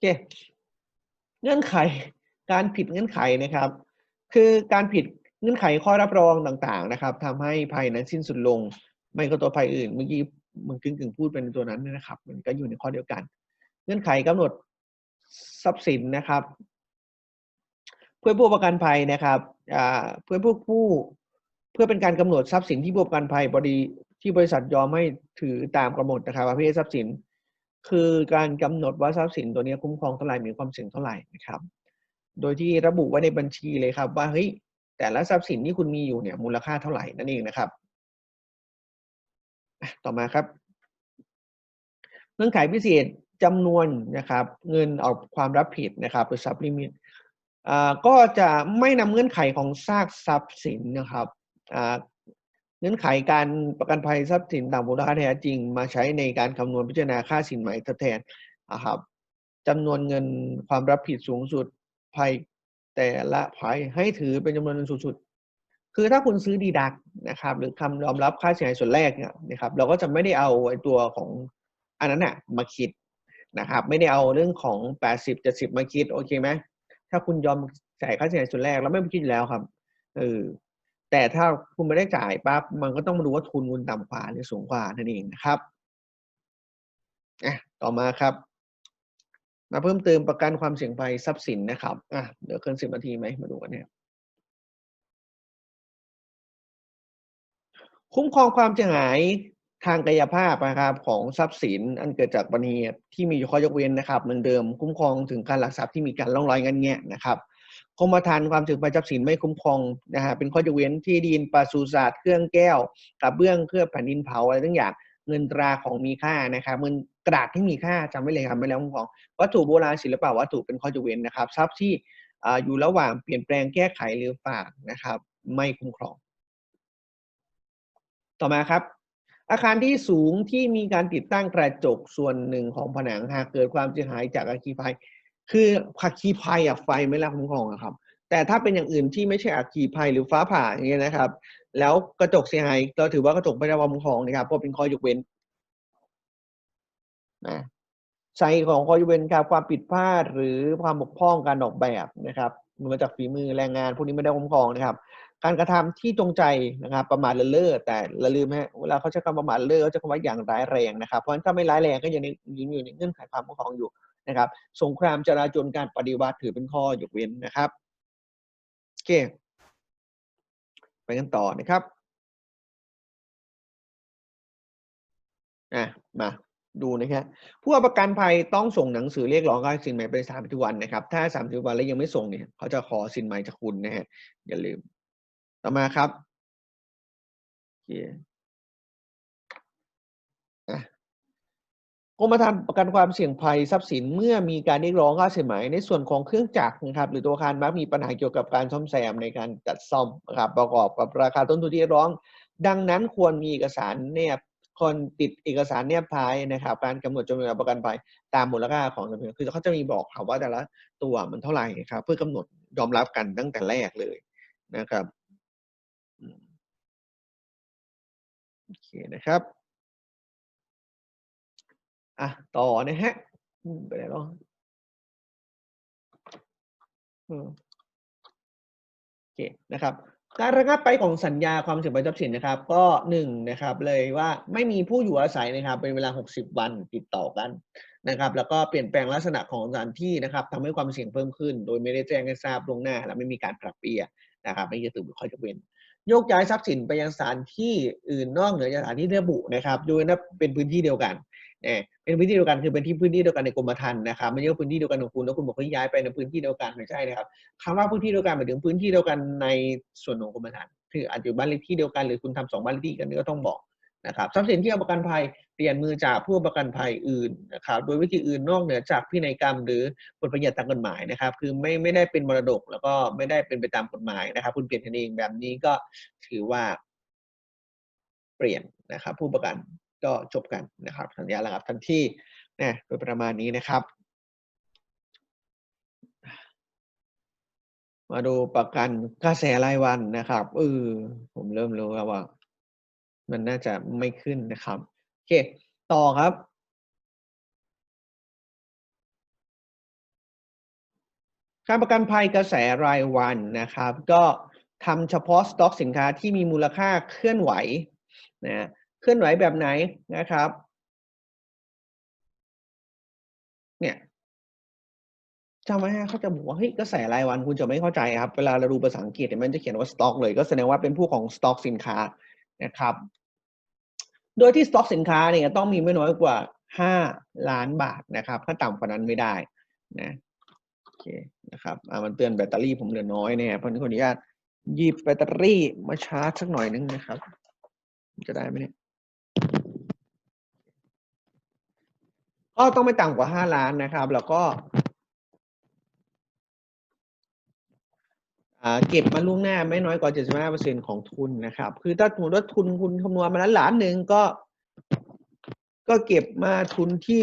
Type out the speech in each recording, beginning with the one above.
เคเงื่อนไขการผิดเงื่อนไขนะครับ คือการผิดเงื่อนไขข้อรับรองต่างๆ นะครับทำให้ภัยนั้นสิ้นสุดลง ไม่ก็ตัวภัยอื่น เมื่อกี้มึงกึ่งกึ่งพูดเป็นตัวนั้นนะครับ มันก็อยู่ในข้อเดียวกัน เงื่อนไขกำหนดทรัพย์สินนะครับ เพื่อผู้ประกันภัยนะครับเพื่อผู้ผู้เพื่อเป็นการกำหนดทรัพย์สินที่ผู้ประกันภัยบริที่บริษัทยอมให้ถือตามกำหนดนะครับประเภททรัพย์สิน คือการกำหนดว่าทรัพย์สินตัวนี้คุ้มครองเท่าไหร่มีความเสี่ยงเท่าไหร่นะครับ โดยที่ระบุไว้ในบัญชีเลยครับว่าเฮ้ยแต่ละทรัพย์สินที่คุณมีอยู่เนี่ยมูลค่าเท่าไหร่นั่นเองนะครับ ต่อมาครับ เงื่อนไขพิเศษจำนวนนะครับ เงินออกความรับผิดนะครับหรือซับลิมิตก็จะไม่นำเงื่อนไขของซากทรัพย์สินนะครับ เงื่อนไขการประกันภัยทรัพย์สินต่างมูลค่าแท้จริง มาใช้ในการคำนวณพิจารณาค่าสินใหม่ทดแทนนะครับจำนวนเงินความรับผิดสูงสุดภัยแต่ละภัยให้ถือเป็นจำนวนเงินสูงสุด คือถ้าคุณซื้อดีดักนะครับ หรือคำยอมรับค่าเสียหายส่วนแรกเนี่ยนะครับ เราก็จะไม่ได้เอาไอ้ตัวของอันนั้นน่ะมาคิดนะครับ ไม่ได้เอาเรื่องของแปดสิบเจ็ดสิบมาคิดโอเคไหมถ้าคุณยอมจ่ายค่าเสียหายส่วนแรกแล้วไม่ไปคิดแล้วครับเออ แต่ถ้าคุณไม่ได้จ่ายปั๊บมันก็ต้องมาดูว่าทุนคุณต่ำกว่าหรือสูงกว่านั่นเองนะครับอะต่อมาครับ มาเพิ่มเติมประกันความเสี่ยงภัยทรัพย์สินนะครับอะเดี๋ยวเกินสิบนาทีไหมมาดูกันเนี่ยคุ้มครองความเสียหายทางกายภาพนะครับของทรัพย์สินอันเกิดจากบัญชีที่มีข้อยกเว้นนะครับเหมือนเดิมคุ้มครองถึงการหลักทรัพย์ที่มีการล่องลอยเงินแงะนะครับ กรมธรรม์ความถือภัยทรัพย์สินไม่คุ้มครองนะฮะเป็นข้อยกเว้นที่ดินปศุสัตว์เครื่องแก้วกับเบื้องเครื่องแผ่นดินเผาอะไรทั้งอย่างเงินตราของมีค่านะครับเงินกระดาษที่มีค่าจำไว้เลยครับไม่แล้วคุ้มครองวัตถุโบราณศิลปะวัตถุเป็นข้อยกเว้นนะครับทรัพย์ที่อยู่ระหว่างเปลี่ยนแปลงแก้ไขหรือฝากนะครับ ไม่คุ้มครอง ต่อมาครับอาคารที่สูงที่มีการติดตั้งกระจกส่วนหนึ่งของผนังหากเกิดความเสียหายจากอัคคีภัย คืออัคคีภัยอะไฟไม่รับคุ้มครองครับ แต่ถ้าเป็นอย่างอื่นที่ไม่ใช่อัคคีภัยหรือฟ้าผ่าอย่างเงี้ยนะครับ แล้วกระจกเสียหายเราถือว่ากระจกไม่ได้รับคุ้มครองนะครับเพราะเป็นข้อยกเว้นนะใส่ของข้อยกเว้นครับความผิดพลาดหรือความบกพร่องการออกแบบนะครับมาจากฝีมือแรงงานพวกนี้ไม่ได้คุ้มครองนะครับ การกระทำที่จงใจนะครับ ประมาทเลิศแต่ละลืมฮะเวลาเขาใช้คำประมาทเลิศเขาจะคำว่าอย่างร้ายแรงนะครับเพราะฉะนั้นถ้าไม่ร้ายแรงก็ยังยิงอยู่ในเงื่อนไขความคุ้มครองอยู่ นะครับ สงครามจราจรการปฏิวัติถือเป็นข้อยกเว้นนะครับโอเคไปกันต่อนะครับอะมาดูนะครับผู้ประกันภัยต้องส่งหนังสือเรียกร้องค่าสินใหม่เป็นสามสิบวันนะครับ ถ้าสามสิบวันแล้วยังไม่ส่งเนี่ยเขาจะขอสินใหม่จากคุณนะฮะอย่าลืม ต่อมาครับ กรมธรรม์ประกันความเสี่ยงภัยทรัพย์สินเมื่อมีการเรียกร้องค่าเสียหายในส่วนของเครื่องจักรนะครับหรือตัวอาคารมักมีปัญหาเกี่ยวกับการซ่อมแซมในการจัดซ่อมนะครับประกอบกับราคาต้นทุนที่ร้อง ดังนั้นควรมีเอกสารแนบคนติดเอกสารแนบท้ายนะครับ การกำหนดจำนวนประกันภัยตามมูลค่าของจำนวนคือเขาจะมีบอกครับว่าแต่ละตัวมันเท่าไหร่ครับ เพื่อกำหนดยอมรับกันตั้งแต่แรกเลยนะครับโอเคนะครับ อะต่อนะฮะไปไหนแล้วโอเคนะครับการระงับไปของสัญญาความเสี่ยงภัยทรัพย์สินนะครับ ก็หนึ่งนะครับเลยว่าไม่มีผู้อยู่อาศัยนะครับ เป็นเวลา 60 วันติดต่อกันนะครับ แล้วก็เปลี่ยนแปลงลักษณะของสถานที่นะครับทำให้ความเสี่ยงเพิ่มขึ้น โดยไม่ได้แจ้งให้ทราบล่วงหน้า และไม่มีการปรับเปลี่ยนนะครับไม่จะถือข้อยกเว้นโยกย้ายทรัพย์สินไปยังสถานที่อื่นนอกเหนือจากสถานที่ระบุนะครับโดยนับเป็นพื้นที่เดียวกัน เป็นพื้นที่เดียวกันคือเป็นที่พื้นที่เดียวกันในกรมธรรม์นะครับไม่ใช่พื้นที่เดียวกันของคุณแล้วคุณบอกว่าย้ายไปในพื้นที่เดียวกันไม่ใช่นะครับคำว่าพื้นที่เดียวกันหมายถึงพื้นที่เดียวกันในส่วนของกรมธรรม์คืออาจจะบ้านเลขที่เดียวกันหรือคุณทำสองบ้านเลขที่กันก็ต้องบอกนะครับทรัพย์สินที่เอาประกันภัยเปลี่ยนมือจากผู้ประกันภัยอื่นนะครับโดยวิธีอื่นนอกเหนือจากพินัยกรรม หรือบทบัญญัติทางกฎหมายนะครับ คือไม่ไม่ได้เป็นมรดก แล้วก็ไม่ได้เป็นไปตามกฎหมายนะครับ คุณเปลี่ยนเองแบบนี้ก็ถือว่า เปลี่ยนนะครับ ผู้ประกัน ก็จบกันนะครับสัญญาระงับทันทีนะโดยประมาณนี้นะครับ มาดูประกันกระแสรายวันนะครับเออผมเริ่มรู้แล้วว่า มันน่าจะไม่ขึ้นนะครับโอเคต่อครับการประกันภัยกระแสรายวันนะครับ ก็ทำเฉพาะสต็อกสินค้าที่มีมูลค่าเคลื่อนไหวนะ เคลื่อนไหวแบบไหนนะครับ เนี่ยจำไว้ฮะเขาจะบอกว่าเฮ้ยกระแสรายวันคุณจะไม่เข้าใจครับ เวลาเราดูภาษาอังกฤษเนี่ยมันจะเขียนว่าสต็อกเลยก็แสดงว่าเป็นผู้ของสต็อกสินค้านะครับ โดยที่สต็อกสินค้าเนี่ยต้องมีไม่น้อยกว่าห้าล้านบาทนะครับ ถ้าต่ำกว่านั้นไม่ได้นะโอเคนะครับอ่ามันเตือนแบตเตอรี่ผมเหลือน้อยเนี่ยเพราะนั้ขออนุญาตหยิบแบตเตอรี่มาชาร์จสักหน่อยนึงนะครับ จะได้ไหมเนี่ย ก็ต้องไม่ต่ำกว่าห้าล้านนะครับ แล้วก็เก็บมาล่วงหน้าไม่น้อยกว่า 75%ของทุนนะครับ คือถ้าสมมติว่าทุนคุณคำนวณมาแล้วล้านหนึ่งก็ ก็เก็บมาทุนที่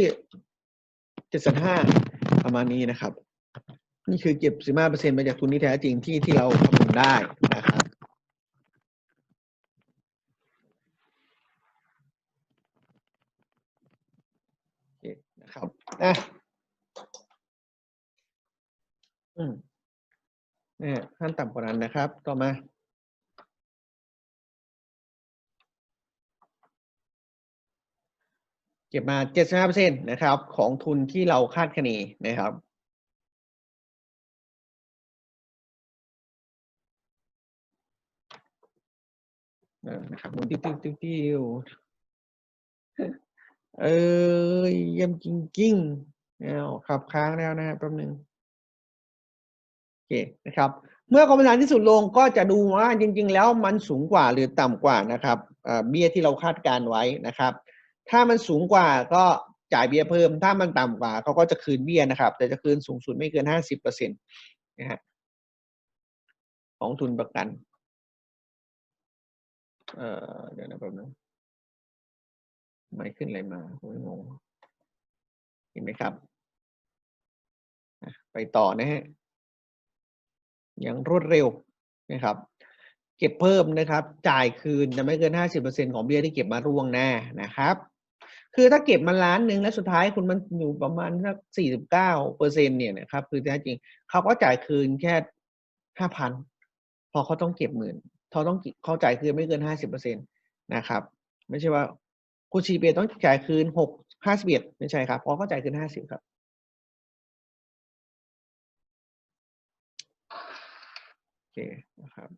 7.5 ประมาณนี้นะครับ นี่คือเก็บ 15%มาจากทุนที่แท้จริงที่ที่เราคำนวณได้นะครับ โอเค นะอืมเนี่ยขั้นต่ำกว่านั้นนะครับ ต่อมา เก็บมาเจ็ดสิบห้าเปอร์เซ็นตนะครับ ของทุนที่เราคาดคะเนนะครับนะครับมุนติ้วติ้วติ้วติ้ว เอ้ยเยี่ยมจริงๆแล้วขับค้างแล้วนะแป๊บหนึงโอเคนะครับ เมื่อความเป็นฐานที่สุดลงก็จะดูว่าจริง ๆ แล้วมันสูงกว่าหรือต่ำกว่านะครับเอ่อเบี้ยที่เราคาดการไว้นะครับ ถ้ามันสูงกว่าก็จ่ายเบี้ยเพิ่ม ถ้ามันต่ำกว่าเขาก็จะคืนเบี้ยนะครับ แต่จะคืนสูงสุดไม่เกินห้าสิบเปอร์เซ็นต์นะฮะของทุนประกัน เอ่อเดี๋ยวนะแป๊บนึง ไม่ขึ้นอะไรมาผมงงเห็นไหมครับ ไปต่อนะฮะอย่างรวดเร็วนะครับ เก็บเพิ่มนะครับ จ่ายคืนจะไม่เกินห้าสิบเปอร์เซ็นของเบี้ยที่เก็บมาร่วงหน้านะครับ คือถ้าเก็บมาล้านหนึ่งแล้วสุดท้ายคุณมันอยู่ประมาณสักสี่สิบเปอร์เซ็นเนี่ยนะครับ คือแท้จริงเขาก็จ่ายคืนแค่ห้าพันพอเขาต้องเก็บหมื่นเขาต้องเขาจ่ายคืนไม่เกินห้าสิบเปอร์เซ็นตนะครับ ไม่ใช่ว่า คุณชีเปต้องจ่ายคืนหกห้าสิบเอ็ดไม่ใช่ครับเพราะเขาจ่ายคืนห้าสิบครับโอเคนะครับ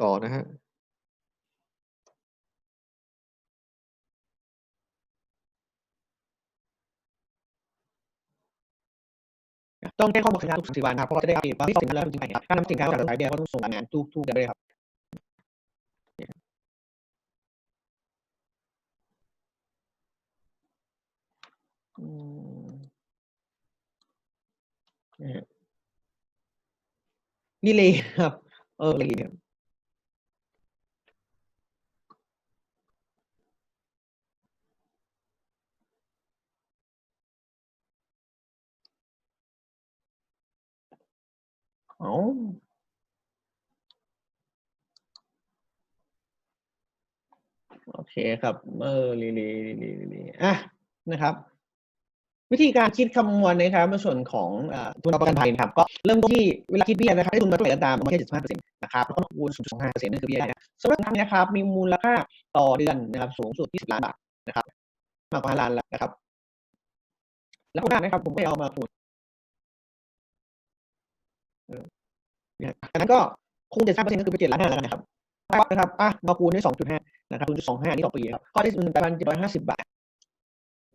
ต่อนะฮะต้องแจ้งข้อมูลสัญญาทุกสิบวันครับเพราะว่าจะได้อัปเดตว่าที่สินค้าแล้วจริงๆครับการนำสินค้าจากสายเดียวก็ต้องส่งรายงานทุกๆเดือนเลยครับ นะฮะดีเลยครับ เออเลยครับอ๋อโอเคครับ เออลีลีลีลีลีอะนะครับ วิธีการคิดคำนวณนะครับในส่วนของอทุนประกันภัยนะครับก็เริ่มต้นที่เวลาคิดเบี้ยนะครับให้ทุนมาเท่าไหร่ก็ตามไม่ใช่75เปอร์เซ็นต์นะครับแล้วก็คูณ0.25เปอร์เซ็นต์นั่นคือเบี้ยนะสำหรับทางนี้นะครับมีมูลค่าต่อเดือนนะครับสูงสุด20ล้านบาทนะครับมากกว่าล้านแล้วนะครับ แล้วก็นะครับผมไม่เอามาคูณเออเนี่ยอันนั้นก็คูณ75เปอร์เซ็นต์ก็คือเป็น7ล้านห้าแล้วนนะครับนะครับอะมาคูณด้วย2.5นะครับ0.25นี่ต่อปีครับข้อที่1,750บาท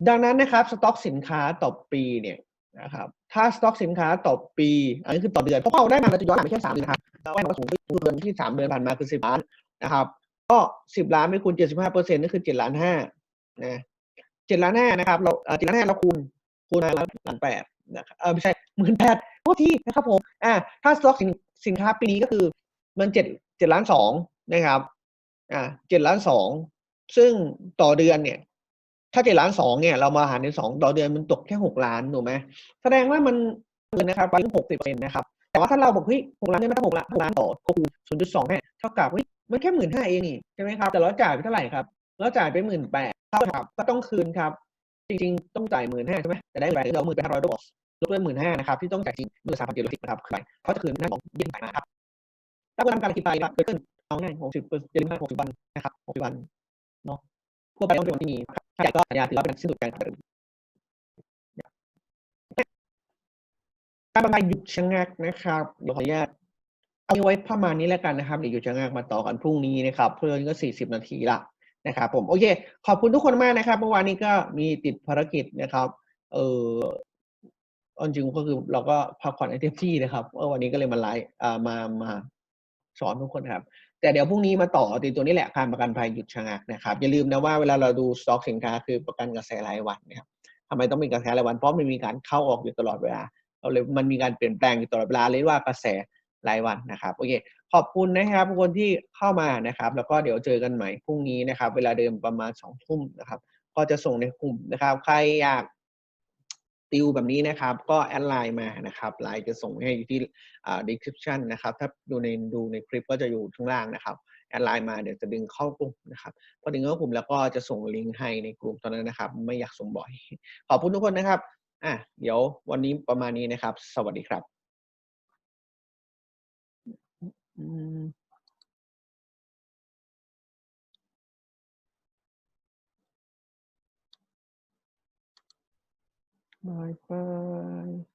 ดังนั้นนะครับสต็อกสินค้าต่อปีเนี่ยนะครับถ้าสต็อกสินค้าต่อปีอันนี้คือต่อเดือนเพราะเราได้มาเราจะย้อนหลังไปแค่สามเดือนครับเราได้มาสูงที่เดือนที่สามเดือนผ่านมาคือสิบล้านนะครับก็สิบล้านไม่คูณเจ็ดสิบห้าเปอร์เซ็นต์นั่นคือเจ็ดล้านห้านะเจ็ดล้านห้านะครับเราเจ็ดล้านห้าเราคูณคูณมาล้านล้านแปดนะครับเออไม่ใช่หมื่นแปดโทษทีนะครับผมอ่าถ้าสต็อกสินสินค้าปีนี้ก็คือมันเจ็ดเจ็ดล้านสองนะครับอ่าเจ็ดล้านสองซึ่งต่อเดือนเนี่ย ถ้าเจ็ดล้านสองเนี่ยเรามาหารในสองต่อเดือนมันตกแค่หกล้านถูกไหมแสดงว่ามันเกินนะครับไปถึงหกสิบเปอร์เซ็นต์นะครับ แต่ว่าถ้าเราบอกเฮ้ยหกล้านได้ไหมถ้าหกล้านหกล้านต่อคูณศูนย์จุดสองเนี่ยเท่ากับเฮ้ยมันแค่หมื่นห้าเองนี่ใช่ไหมครับแต่เราจ่ายไปเท่าไหร่ครับเราจ่ายไปหมื่นแปดเท่ากับก็ต้องคืนครับ จริงๆ ต้องจ่ายหมื่นห้าใช่ไหมแต่ได้แหวนเราหมื่นแปดห้าร้อยดอลลาร์เกินหมื่นห้านะครับที่ต้องจ่ายจริงเมื่อสามพันเจ็ดร้อยสิบนะครับคือไปเขาจะคืนหน้าของเย็นไปมาครับถ้าคุณทำการคิดไปครับเกินเอาง่ายหกสิบเปอร์เซ็นต์หกสิบวันนะครับหกสิบวันเนาะทั่วไปต้องเป็นวันที่มีครับ ถ้าใหญ่ก็สัญญาถือว่าเป็นสิ้นสุดการเดิมการบรรยายหยุดชะงักนะครับเดี๋ยวขออนุญาตเอาไว้ประมาณนี้แล้วกันนะครับเดี๋ยวหยุดชะงักมาต่อกันพรุ่งนี้นะครับเพื่อนก็สี่สิบนาทีละนะครับผมโอเค ขอบคุณทุกคนมากนะครับ เมื่อวานนี้ก็มีติดภารกิจนะครับเออเอาจริงก็คือเราก็พักผ่อนให้เต็มที่นะครับเออวันนี้ก็เลยมาไลฟ์อ่มามาสอนทุกคนครับ แต่เดี๋ยวพรุ่งนี้มาต่อติดตัวนี้แหละการประกันภัยหยุดชะงักนะครับอย่าลืมนะว่าเวลาเราดูสต็อกสินค้าคือประกันกระแสรายวันนะครับทำไมต้องมีกระแสรายวันเพราะมันมีการเข้าออกอยู่ตลอดเวลาเราเลยมันมีการเปลี่ยนแปลงอยู่ตลอดเวลาเลยว่ากระแสรายวันนะครับโอเคขอบคุณนะครับทุกคนที่เข้ามานะครับ แล้วก็เดี๋ยวเจอกันใหม่พรุ่งนี้นะครับ เวลาเดิมประมาณสองทุ่มนะครับ ก็จะส่งในกลุ่มนะครับ ใครอยาก ติวแบบนี้นะครับ ก็แอดไลน์มานะครับไลน์จะส่งให้อยู่ที่อ่า description นะครับ ถ้าดูในดูในคลิปก็จะอยู่ข้างล่างนะครับแอดไลน์มาเดี๋ยวจะดึงเข้ากลุ่มนะครับพอดึงเข้ากลุ่มแล้วก็จะส่งลิงก์ให้ในกลุ่มตอนนั้นนะครับ ไม่อยากส่งบ่อย ขอบคุณทุกคนนะครับอะเดี๋ยววันนี้ประมาณนี้นะครับ สวัสดีครับ Bye bye.